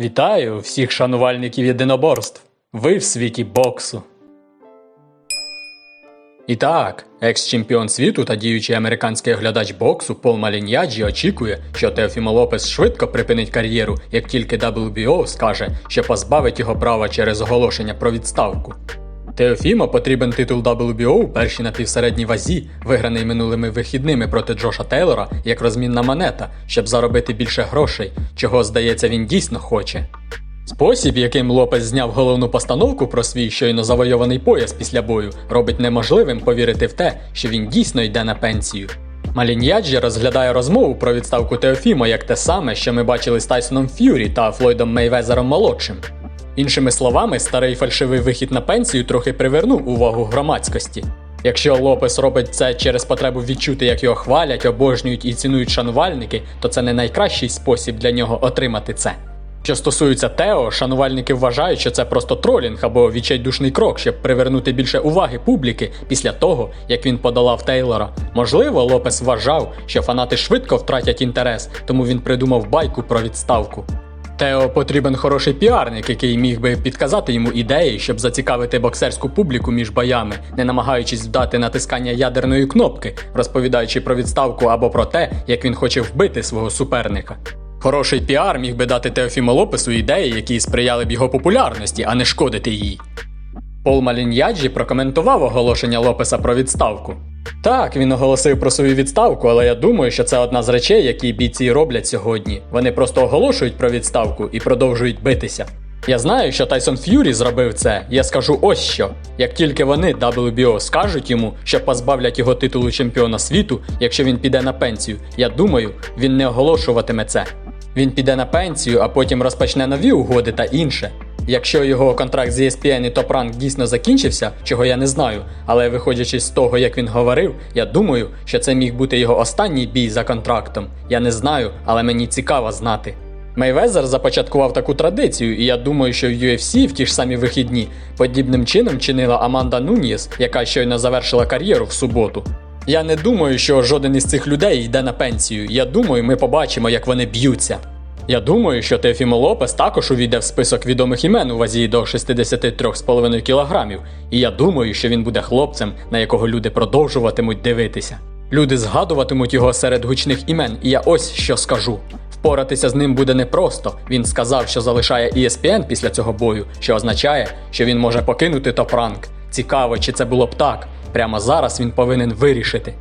Вітаю всіх шанувальників єдиноборств. Ви в світі боксу. І так, екс-чемпіон світу та діючий американський оглядач боксу Пол Маліньяджі очікує, що Теофімо Лопес швидко припинить кар'єру, як тільки WBO скаже, що позбавить його права через оголошення про відставку. Теофімо потрібен титул WBO першій на півсередній вазі, виграний минулими вихідними проти Джоша Тейлора як розмінна монета, щоб заробити більше грошей, чого, здається, він дійсно хоче. Спосіб, яким Лопес зняв головну постановку про свій щойно завойований пояс після бою, робить неможливим повірити в те, що він дійсно йде на пенсію. Маліньяджі розглядає розмову про відставку Теофімо як те саме, що ми бачили з Тайсоном Ф'юрі та Флойдом Мейвезером молодшим. Іншими словами, старий фальшивий вихід на пенсію трохи привернув увагу громадськості. Якщо Лопес робить це через потребу відчути, як його хвалять, обожнюють і цінують шанувальники, то це не найкращий спосіб для нього отримати це. Що стосується Тео, шанувальники вважають, що це просто тролінг або відчайдушний крок, щоб привернути більше уваги публіки після того, як він подолав Тейлора. Можливо, Лопес вважав, що фанати швидко втратять інтерес, тому він придумав байку про відставку. Тео потрібен хороший піарник, який міг би підказати йому ідеї, щоб зацікавити боксерську публіку між боями, не намагаючись вдати натискання ядерної кнопки, розповідаючи про відставку або про те, як він хоче вбити свого суперника. Хороший піар міг би дати Теофімо Лопесу ідеї, які сприяли б його популярності, а не шкодити їй. Пол Маліньяджі прокоментував оголошення Лопеса про відставку. Так, він оголосив про свою відставку, але я думаю, що це одна з речей, які бійці роблять сьогодні. Вони просто оголошують про відставку і продовжують битися. Я знаю, що Тайсон Ф'юрі зробив це. Я скажу ось що: як тільки вони WBO скажуть йому, що позбавлять його титулу чемпіона світу, якщо він піде на пенсію, я думаю, він не оголошуватиме це. Він піде на пенсію, а потім розпочне нові угоди та інше. Якщо його контракт з ESPN і Rank дійсно закінчився, чого я не знаю, але виходячи з того, як він говорив, я думаю, що це міг бути його останній бій за контрактом. Я не знаю, але мені цікаво знати. Мейвезер започаткував таку традицію, і я думаю, що в UFC в ті ж самі вихідні подібним чином чинила Аманда Нуніс, яка щойно завершила кар'єру в суботу. Я не думаю, що жоден із цих людей йде на пенсію. Я думаю, ми побачимо, як вони б'ються. Я думаю, що Теофімо Лопес також увійде в список відомих імен у вазі до 63,5 кілограмів, і я думаю, що він буде хлопцем, на якого люди продовжуватимуть дивитися. Люди згадуватимуть його серед гучних імен, і я ось що скажу. Впоратися з ним буде непросто. Він сказав, що залишає ESPN після цього бою, що означає, що він може покинути топ-ранг. Цікаво, чи це було б так. Прямо зараз він повинен вирішити.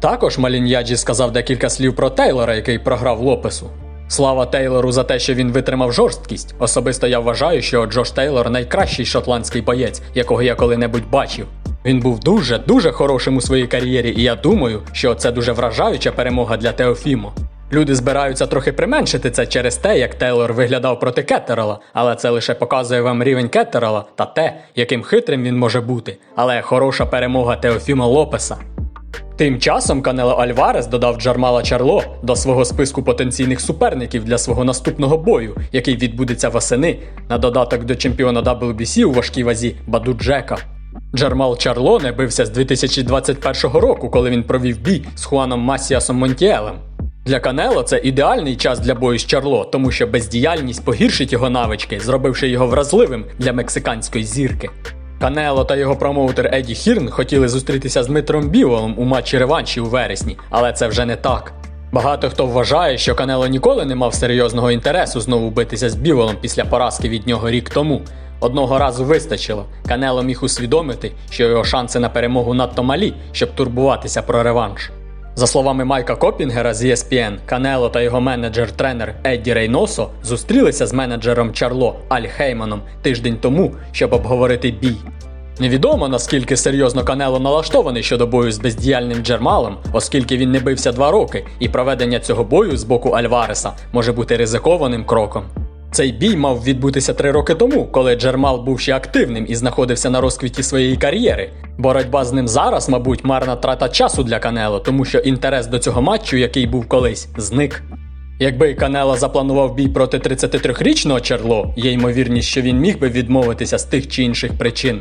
Також Маліньяджі сказав декілька слів про Тейлора, який програв Лопесу. Слава Тейлору за те, що він витримав жорсткість. Особисто я вважаю, що Джош Тейлор найкращий шотландський боєць, якого я коли-небудь бачив. Він був дуже дуже хорошим у своїй кар'єрі, і я думаю, що це дуже вражаюча перемога для Теофімо. Люди збираються трохи применшити це через те, як Тейлор виглядав проти Кеттерела, але це лише показує вам рівень Кеттерела та те, яким хитрим він може бути. Але хороша перемога Теофімо Лопеса. Тим часом Канело Альварес додав Джармала Чарло до свого списку потенційних суперників для свого наступного бою, який відбудеться восени, на додаток до чемпіона WBC у важкій вазі Баду Джека. Джармал Чарло не бився з 2021 року, коли він провів бій з Хуаном Масіасом Монтіелем. Для Канело це ідеальний час для бою з Чарло, тому що бездіяльність погіршить його навички, зробивши його вразливим для мексиканської зірки. Канело та його промоутер Еді Хірн хотіли зустрітися з Дмитром Біволом у матчі реванші у вересні, але це вже не так. Багато хто вважає, що Канело ніколи не мав серйозного інтересу знову битися з Біволом після поразки від нього рік тому. Одного разу вистачило. Канело міг усвідомити, що його шанси на перемогу надто малі, щоб турбуватися про реванш. За словами Майка Копінгера з ESPN, Канело та його менеджер-тренер Едді Рейносо зустрілися з менеджером Чарло Аль Хейманом тиждень тому, щоб обговорити бій. Невідомо наскільки серйозно Канело налаштований щодо бою з бездіяльним Джермалом, оскільки він не бився два роки, і проведення цього бою з боку Альвареса може бути ризикованим кроком. Цей бій мав відбутися три роки тому, коли Джермал був ще активним і знаходився на розквіті своєї кар'єри. Боротьба з ним зараз, мабуть, марна трата часу для Канело, тому що інтерес до цього матчу, який був колись, зник. Якби Канело запланував бій проти 33-річного Черло, є ймовірність, що він міг би відмовитися з тих чи інших причин.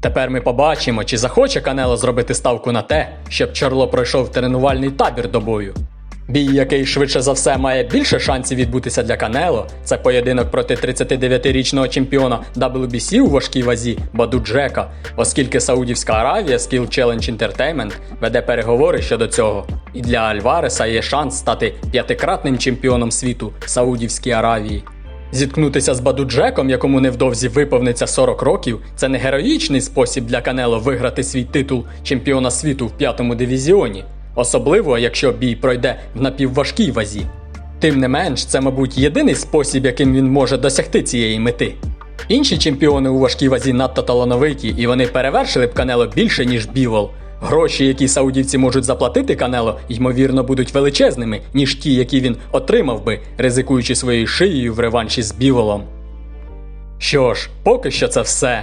Тепер ми побачимо, чи захоче Канело зробити ставку на те, щоб Чарло пройшов тренувальний табір до бою. Бій, який швидше за все має більше шансів відбутися для Канело, це поєдинок проти 39-річного чемпіона WBC у важкій вазі Баду Джека, оскільки Саудівська Аравія Skill Challenge Entertainment веде переговори щодо цього. І для Альвареса є шанс стати п'ятикратним чемпіоном світу Саудівській Аравії. Зіткнутися з Бадуджеком, якому невдовзі виповниться 40 років, це не героїчний спосіб для Канело виграти свій титул чемпіона світу в п'ятому дивізіоні, особливо якщо бій пройде в напівважкій вазі. Тим не менш, це, мабуть, єдиний спосіб, яким він може досягти цієї мети. Інші чемпіони у важкій вазі надто талановиті, і вони перевершили б Канело більше, ніж Бівол. Гроші, які саудівці можуть заплатити Канело, ймовірно, будуть величезними, ніж ті, які він отримав би, ризикуючи своєю шиєю в реванші з Біволом. Що ж, поки що це все.